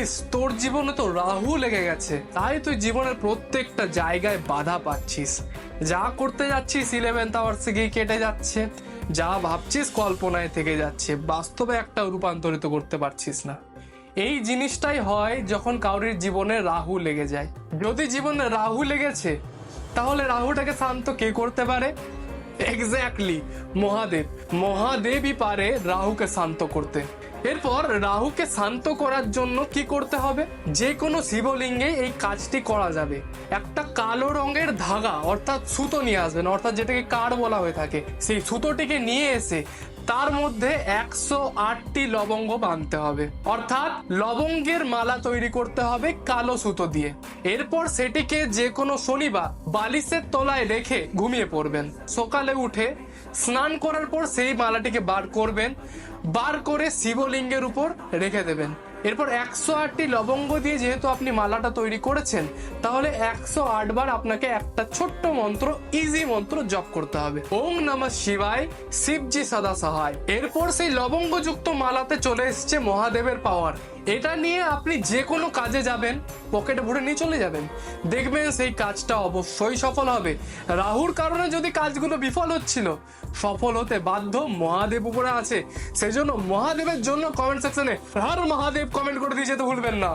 ইস, তোর জীবনে তো রাহু লেগে গেছে। তাই তুই জীবনের প্রত্যেকটা জায়গায় বাধা পাচ্ছিস। যা করতে যাচ্ছিস ইলেভেন্থ আওয়ার্সে গিয়ে কেটে যাচ্ছে। যা ভাবছিস, কল্পনায় থেকে যাচ্ছে। বাস্তবে একটা রূপান্তরিত করতে পারছিস না। এই জিনিসটাই হয় যখন কাউরির জীবনে রাহু লেগে যায়। যদি জীবনে রাহু লেগেছে, তাহলে রাহুটাকে শান্ত কে করতে পারে? এক্স্যাক্টলি মহাদেব। মহাদেবই পারে রাহুকে শান্ত করতে। এরপর রাহুকে শান্ত করার জন্য কি করতে হবে? যে কোনো শিবলিঙ্গে এই কাজটি করা যাবে। একটা কালো রঙের ধাগা অর্থাৎ সুতো নিয়ে আসবেন, অর্থাৎ যেটাকে কার বলা হয়ে থাকে। সেই সুতোটিকে নিয়ে এসে তার মধ্যে একশো আটটি লবঙ্গ বাঁধতে হবে। অর্থাৎ লবঙ্গের মালা তৈরি করতে হবে কালো সুতো দিয়ে। এরপর সেটিকে যে কোনো শনিবার বালিশের তলায় রেখে ঘুমিয়ে পড়বেন। সকালে উঠে স্নান করার পর সেই মালাটিকে বার করবেন। বার করে শিবলিঙ্গের উপর রেখে দেবেন। এরপর একশো আটটি লবঙ্গ দিয়ে যেহেতু আপনি মালাটা তৈরি করেছেন, তাহলে একশো আট বার আপনাকে একটা ছোট্ট মন্ত্র ইজি মন্ত্র জপ করতে হবে। ওম নমঃ শিবায়, শিবজি সদা সহায়। এরপর সেই লবঙ্গযুক্ত মালাতে চলে এসছে মহাদেবের পাওয়ার। এটা নিয়ে আপনি যে কোনো কাজে যাবেন, পকেটে ভরে নিয়ে চলে যাবেন। দেখবেন সেই কাজটা অবশ্যই সফল হবে। রাহুর কারণে যদি কাজগুলো বিফল হচ্ছিল, সফল হতে বাধ্য মহাদেব উপরে আছে। সেই জন্য মহাদেবের জন্য কমেন্ট সেকশনে হর মহাদেব কমেন্ট করে দিয়ে যেতে ভুলবেন না।